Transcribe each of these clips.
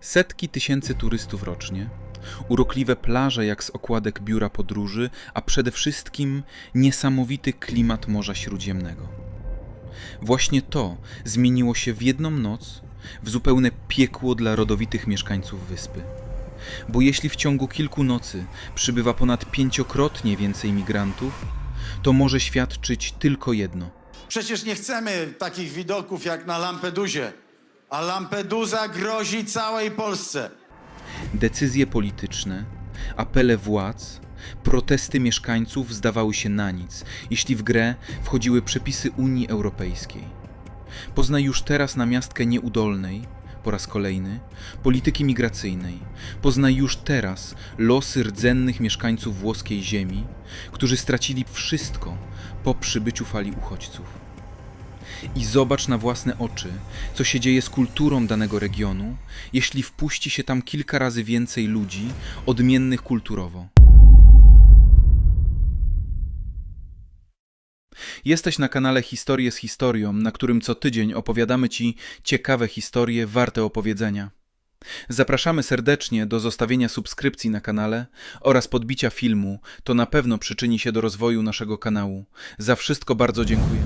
Setki tysięcy turystów rocznie, urokliwe plaże jak z okładek biura podróży, a przede wszystkim niesamowity klimat Morza Śródziemnego. Właśnie to zmieniło się w jedną noc w zupełne piekło dla rodowitych mieszkańców wyspy. Bo jeśli w ciągu kilku nocy przybywa ponad pięciokrotnie więcej migrantów, to może świadczyć tylko jedno. Przecież nie chcemy takich widoków jak na Lampedusie. A Lampedusa grozi całej Polsce. Decyzje polityczne, apele władz, protesty mieszkańców zdawały się na nic, jeśli w grę wchodziły przepisy Unii Europejskiej. Poznaj już teraz namiastkę nieudolnej, po raz kolejny, polityki migracyjnej. Poznaj już teraz losy rdzennych mieszkańców włoskiej ziemi, którzy stracili wszystko po przybyciu fali uchodźców i zobacz na własne oczy, co się dzieje z kulturą danego regionu, jeśli wpuści się tam kilka razy więcej ludzi odmiennych kulturowo. Jesteś na kanale Historie z Historią, na którym co tydzień opowiadamy Ci ciekawe historie warte opowiedzenia. Zapraszamy serdecznie do zostawienia subskrypcji na kanale oraz podbicia filmu, to na pewno przyczyni się do rozwoju naszego kanału. Za wszystko bardzo dziękuję.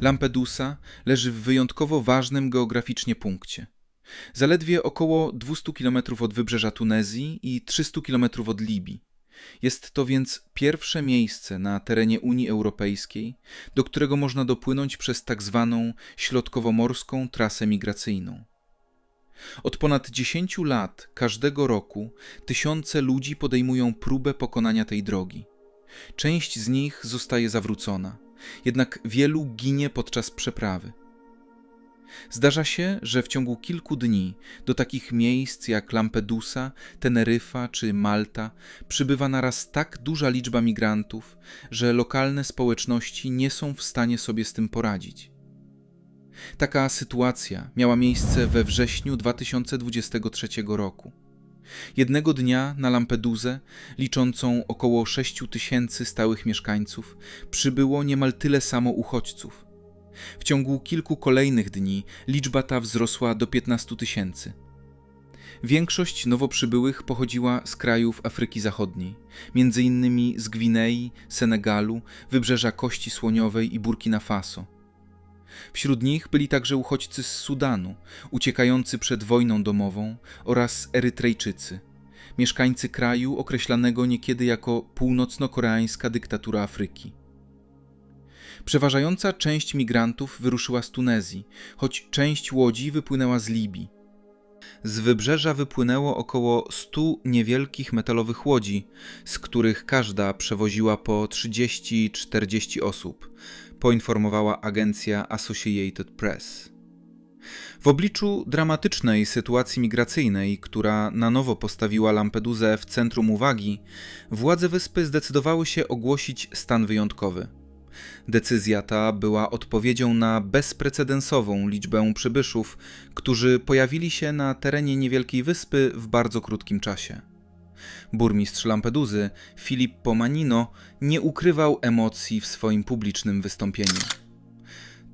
Lampedusa leży w wyjątkowo ważnym geograficznie punkcie. Zaledwie około 200 km od wybrzeża Tunezji i 300 km od Libii. Jest to więc pierwsze miejsce na terenie Unii Europejskiej, do którego można dopłynąć przez tak zwaną środkowomorską trasę migracyjną. Od ponad 10 lat każdego roku tysiące ludzi podejmują próbę pokonania tej drogi. Część z nich zostaje zawrócona, jednak wielu ginie podczas przeprawy. Zdarza się, że w ciągu kilku dni do takich miejsc jak Lampedusa, Teneryfa czy Malta przybywa naraz tak duża liczba migrantów, że lokalne społeczności nie są w stanie sobie z tym poradzić. Taka sytuacja miała miejsce we wrześniu 2023 roku. Jednego dnia na Lampedusę, liczącą około 6 tysięcy stałych mieszkańców, przybyło niemal tyle samo uchodźców. W ciągu kilku kolejnych dni liczba ta wzrosła do 15 tysięcy. Większość nowo przybyłych pochodziła z krajów Afryki Zachodniej, między innymi z Gwinei, Senegalu, wybrzeża Kości Słoniowej i Burkina Faso. Wśród nich byli także uchodźcy z Sudanu, uciekający przed wojną domową, oraz Erytrejczycy, mieszkańcy kraju określanego niekiedy jako północno-koreańska dyktatura Afryki. Przeważająca część migrantów wyruszyła z Tunezji, choć część łodzi wypłynęła z Libii. Z wybrzeża wypłynęło około 100 niewielkich metalowych łodzi, z których każda przewoziła po 30-40 osób, poinformowała agencja Associated Press. W obliczu dramatycznej sytuacji migracyjnej, która na nowo postawiła Lampedusę w centrum uwagi, władze wyspy zdecydowały się ogłosić stan wyjątkowy. Decyzja ta była odpowiedzią na bezprecedensową liczbę przybyszów, którzy pojawili się na terenie niewielkiej wyspy w bardzo krótkim czasie. Burmistrz Lampeduzy, Filippo Manino, nie ukrywał emocji w swoim publicznym wystąpieniu.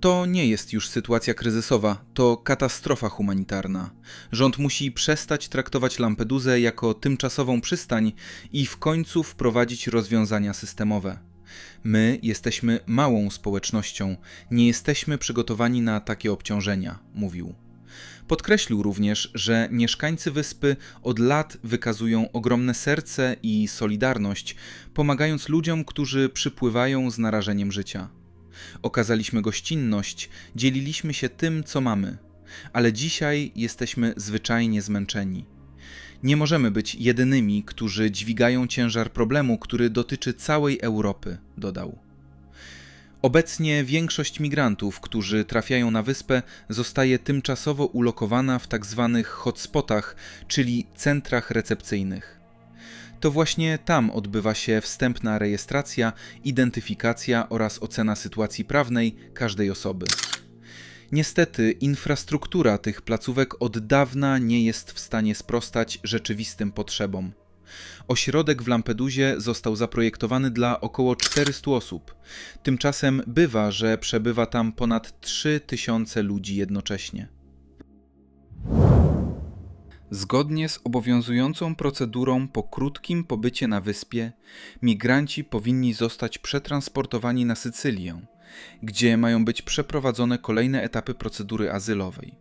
To nie jest już sytuacja kryzysowa, to katastrofa humanitarna. Rząd musi przestać traktować Lampedusę jako tymczasową przystań i w końcu wprowadzić rozwiązania systemowe. My jesteśmy małą społecznością, nie jesteśmy przygotowani na takie obciążenia, mówił. Podkreślił również, że mieszkańcy wyspy od lat wykazują ogromne serce i solidarność, pomagając ludziom, którzy przypływają z narażeniem życia. Okazaliśmy gościnność, dzieliliśmy się tym, co mamy, ale dzisiaj jesteśmy zwyczajnie zmęczeni. Nie możemy być jedynymi, którzy dźwigają ciężar problemu, który dotyczy całej Europy, dodał. Obecnie większość migrantów, którzy trafiają na wyspę, zostaje tymczasowo ulokowana w tzw. hotspotach, czyli centrach recepcyjnych. To właśnie tam odbywa się wstępna rejestracja, identyfikacja oraz ocena sytuacji prawnej każdej osoby. Niestety, infrastruktura tych placówek od dawna nie jest w stanie sprostać rzeczywistym potrzebom. Ośrodek w Lampedusie został zaprojektowany dla około 400 osób. Tymczasem bywa, że przebywa tam ponad 3000 ludzi jednocześnie. Zgodnie z obowiązującą procedurą po krótkim pobycie na wyspie, migranci powinni zostać przetransportowani na Sycylię, gdzie mają być przeprowadzone kolejne etapy procedury azylowej.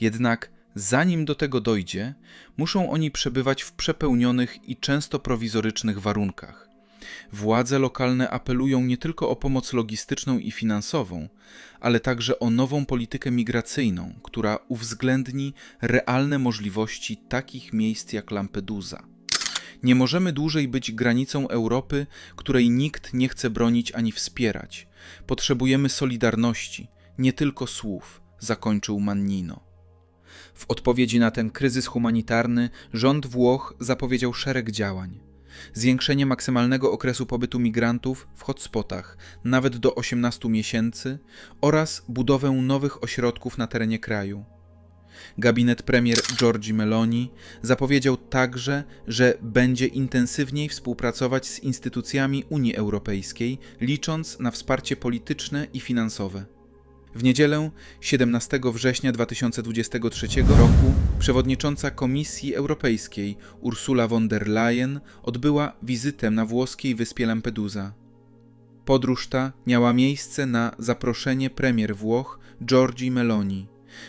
Jednak zanim do tego dojdzie, muszą oni przebywać w przepełnionych i często prowizorycznych warunkach. Władze lokalne apelują nie tylko o pomoc logistyczną i finansową, ale także o nową politykę migracyjną, która uwzględni realne możliwości takich miejsc jak Lampedusa. Nie możemy dłużej być granicą Europy, której nikt nie chce bronić ani wspierać. Potrzebujemy solidarności, nie tylko słów, zakończył Mannino. W odpowiedzi na ten kryzys humanitarny rząd Włoch zapowiedział szereg działań. Zwiększenie maksymalnego okresu pobytu migrantów w hotspotach nawet do 18 miesięcy oraz budowę nowych ośrodków na terenie kraju. Gabinet premier Giorgi Meloni zapowiedział także, że będzie intensywniej współpracować z instytucjami Unii Europejskiej, licząc na wsparcie polityczne i finansowe. W niedzielę 17 września 2023 roku przewodnicząca Komisji Europejskiej Ursula von der Leyen odbyła wizytę na włoskiej wyspie Lampedusa. Podróż ta miała miejsce na zaproszenie premier Włoch Giorgi Meloni,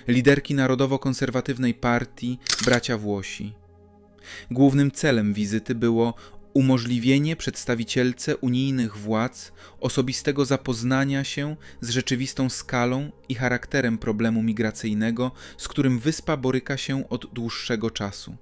liderki narodowo-konserwatywnej partii Bracia Włosi. Głównym celem wizyty było umożliwienie przedstawicielce unijnych władz osobistego zapoznania się z rzeczywistą skalą i charakterem problemu migracyjnego, z którym wyspa boryka się od dłuższego czasu.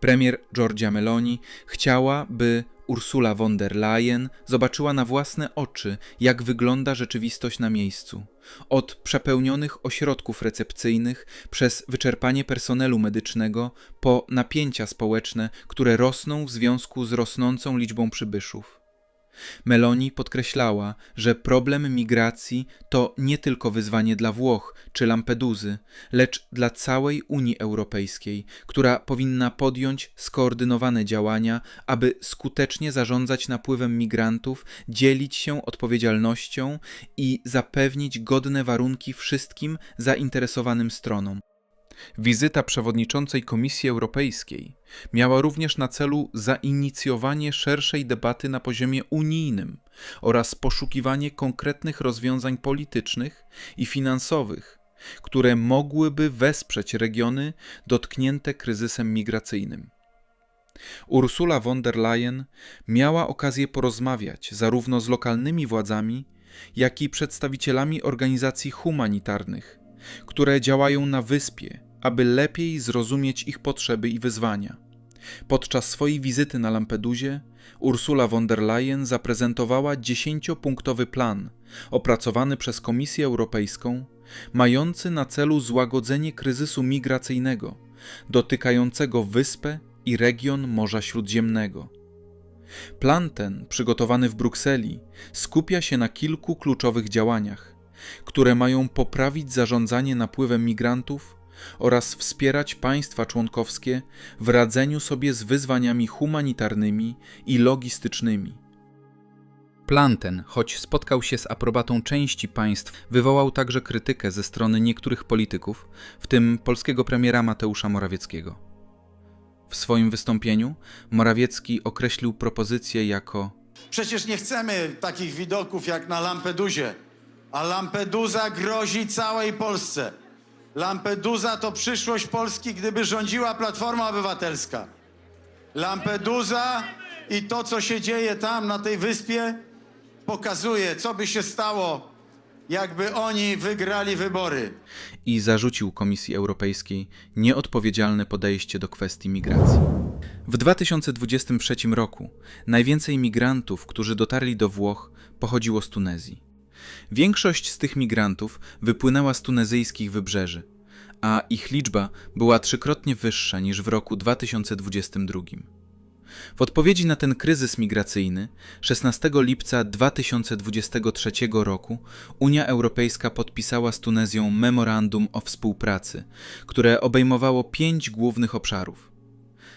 Premier Giorgia Meloni chciała, by Ursula von der Leyen zobaczyła na własne oczy, jak wygląda rzeczywistość na miejscu. Od przepełnionych ośrodków recepcyjnych, przez wyczerpanie personelu medycznego, po napięcia społeczne, które rosną w związku z rosnącą liczbą przybyszów. Meloni podkreślała, że problem migracji to nie tylko wyzwanie dla Włoch czy Lampeduzy, lecz dla całej Unii Europejskiej, która powinna podjąć skoordynowane działania, aby skutecznie zarządzać napływem migrantów, dzielić się odpowiedzialnością i zapewnić godne warunki wszystkim zainteresowanym stronom. Wizyta przewodniczącej Komisji Europejskiej miała również na celu zainicjowanie szerszej debaty na poziomie unijnym oraz poszukiwanie konkretnych rozwiązań politycznych i finansowych, które mogłyby wesprzeć regiony dotknięte kryzysem migracyjnym. Ursula von der Leyen miała okazję porozmawiać zarówno z lokalnymi władzami, jak i przedstawicielami organizacji humanitarnych, które działają na wyspie aby lepiej zrozumieć ich potrzeby i wyzwania. Podczas swojej wizyty na Lampedusie Ursula von der Leyen zaprezentowała dziesięciopunktowy plan opracowany przez Komisję Europejską, mający na celu złagodzenie kryzysu migracyjnego dotykającego wyspę i region Morza Śródziemnego. Plan ten, przygotowany w Brukseli, skupia się na kilku kluczowych działaniach, które mają poprawić zarządzanie napływem migrantów oraz wspierać państwa członkowskie w radzeniu sobie z wyzwaniami humanitarnymi i logistycznymi. Plan ten, choć spotkał się z aprobatą części państw, wywołał także krytykę ze strony niektórych polityków, w tym polskiego premiera Mateusza Morawieckiego. W swoim wystąpieniu Morawiecki określił propozycję jako Przecież nie chcemy takich widoków jak na Lampedusie, a Lampedusa grozi całej Polsce. Lampedusa to przyszłość Polski, gdyby rządziła Platforma Obywatelska. Lampedusa i to, co się dzieje tam na tej wyspie, pokazuje, co by się stało, jakby oni wygrali wybory. i zarzucił Komisji Europejskiej nieodpowiedzialne podejście do kwestii migracji. W 2023 roku najwięcej migrantów, którzy dotarli do Włoch, pochodziło z Tunezji. Większość z tych migrantów wypłynęła z tunezyjskich wybrzeży, a ich liczba była trzykrotnie wyższa niż w roku 2022. W odpowiedzi na ten kryzys migracyjny 16 lipca 2023 roku Unia Europejska podpisała z Tunezją memorandum o współpracy, które obejmowało pięć głównych obszarów: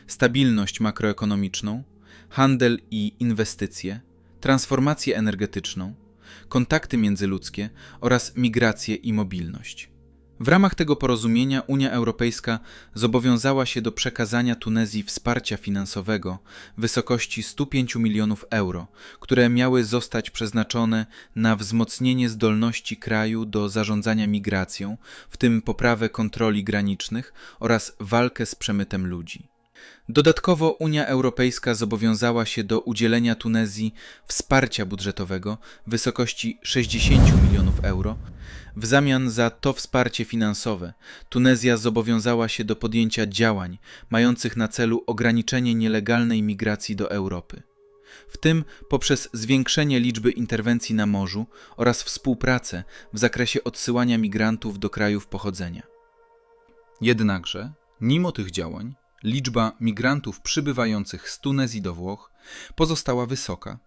stabilność makroekonomiczną, handel i inwestycje, transformację energetyczną, kontakty międzyludzkie oraz migrację i mobilność. W ramach tego porozumienia Unia Europejska zobowiązała się do przekazania Tunezji wsparcia finansowego w wysokości 105 milionów euro, które miały zostać przeznaczone na wzmocnienie zdolności kraju do zarządzania migracją, w tym poprawę kontroli granicznych oraz walkę z przemytem ludzi. Dodatkowo Unia Europejska zobowiązała się do udzielenia Tunezji wsparcia budżetowego w wysokości 60 milionów euro. W zamian za to wsparcie finansowe Tunezja zobowiązała się do podjęcia działań mających na celu ograniczenie nielegalnej migracji do Europy, w tym poprzez zwiększenie liczby interwencji na morzu oraz współpracę w zakresie odsyłania migrantów do krajów pochodzenia. Jednakże, mimo tych działań, liczba migrantów przybywających z Tunezji do Włoch pozostała wysoka,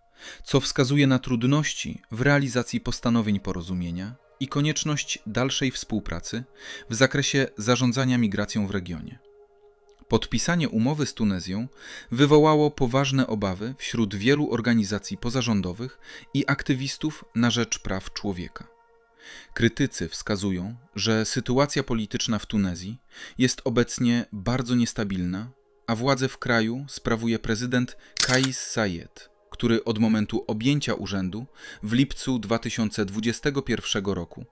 co wskazuje na trudności w realizacji postanowień porozumienia i konieczność dalszej współpracy w zakresie zarządzania migracją w regionie. Podpisanie umowy z Tunezją wywołało poważne obawy wśród wielu organizacji pozarządowych i aktywistów na rzecz praw człowieka. Krytycy wskazują, że sytuacja polityczna w Tunezji jest obecnie bardzo niestabilna, a władzę w kraju sprawuje prezydent Kais Sayed, który od momentu objęcia urzędu w lipcu 2021 roku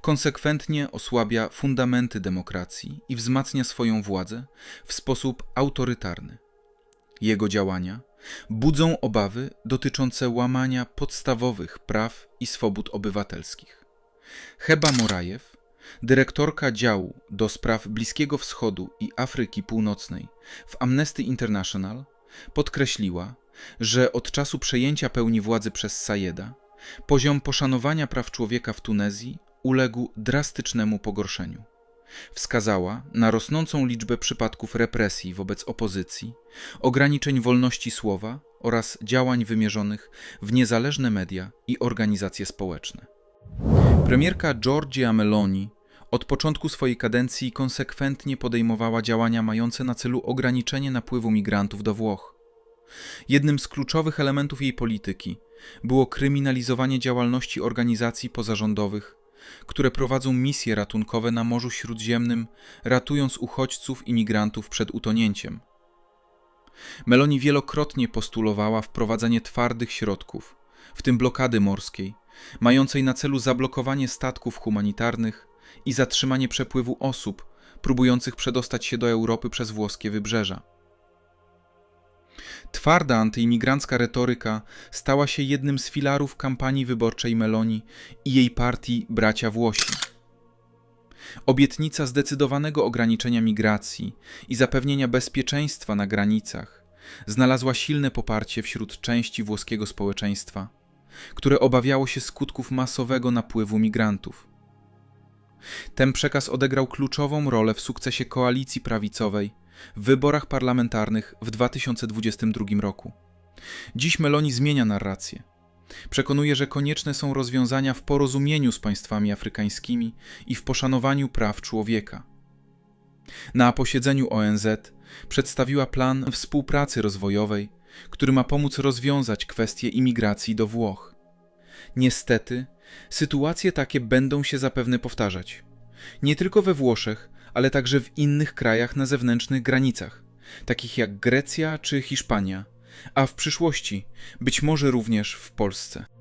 konsekwentnie osłabia fundamenty demokracji i wzmacnia swoją władzę w sposób autorytarny. Jego działania budzą obawy dotyczące łamania podstawowych praw i swobód obywatelskich. Heba Morajew, dyrektorka działu do spraw Bliskiego Wschodu i Afryki Północnej w Amnesty International, podkreśliła, że od czasu przejęcia pełni władzy przez Sayeda poziom poszanowania praw człowieka w Tunezji uległ drastycznemu pogorszeniu. Wskazała na rosnącą liczbę przypadków represji wobec opozycji, ograniczeń wolności słowa oraz działań wymierzonych w niezależne media i organizacje społeczne. Premierka Giorgia Meloni od początku swojej kadencji konsekwentnie podejmowała działania mające na celu ograniczenie napływu migrantów do Włoch. Jednym z kluczowych elementów jej polityki było kryminalizowanie działalności organizacji pozarządowych, które prowadzą misje ratunkowe na Morzu Śródziemnym, ratując uchodźców i migrantów przed utonięciem. Meloni wielokrotnie postulowała wprowadzenie twardych środków, w tym blokady morskiej, mającej na celu zablokowanie statków humanitarnych i zatrzymanie przepływu osób próbujących przedostać się do Europy przez włoskie wybrzeża. Twarda antyimigrancka retoryka stała się jednym z filarów kampanii wyborczej Meloni i jej partii Bracia Włosi. Obietnica zdecydowanego ograniczenia migracji i zapewnienia bezpieczeństwa na granicach znalazła silne poparcie wśród części włoskiego społeczeństwa, które obawiało się skutków masowego napływu migrantów. Ten przekaz odegrał kluczową rolę w sukcesie koalicji prawicowej w wyborach parlamentarnych w 2022 roku. Dziś Meloni zmienia narrację. Przekonuje, że konieczne są rozwiązania w porozumieniu z państwami afrykańskimi i w poszanowaniu praw człowieka. Na posiedzeniu ONZ przedstawiła plan współpracy rozwojowej, który ma pomóc rozwiązać kwestie imigracji do Włoch. Niestety, sytuacje takie będą się zapewne powtarzać. Nie tylko we Włoszech, ale także w innych krajach na zewnętrznych granicach, takich jak Grecja czy Hiszpania, a w przyszłości być może również w Polsce.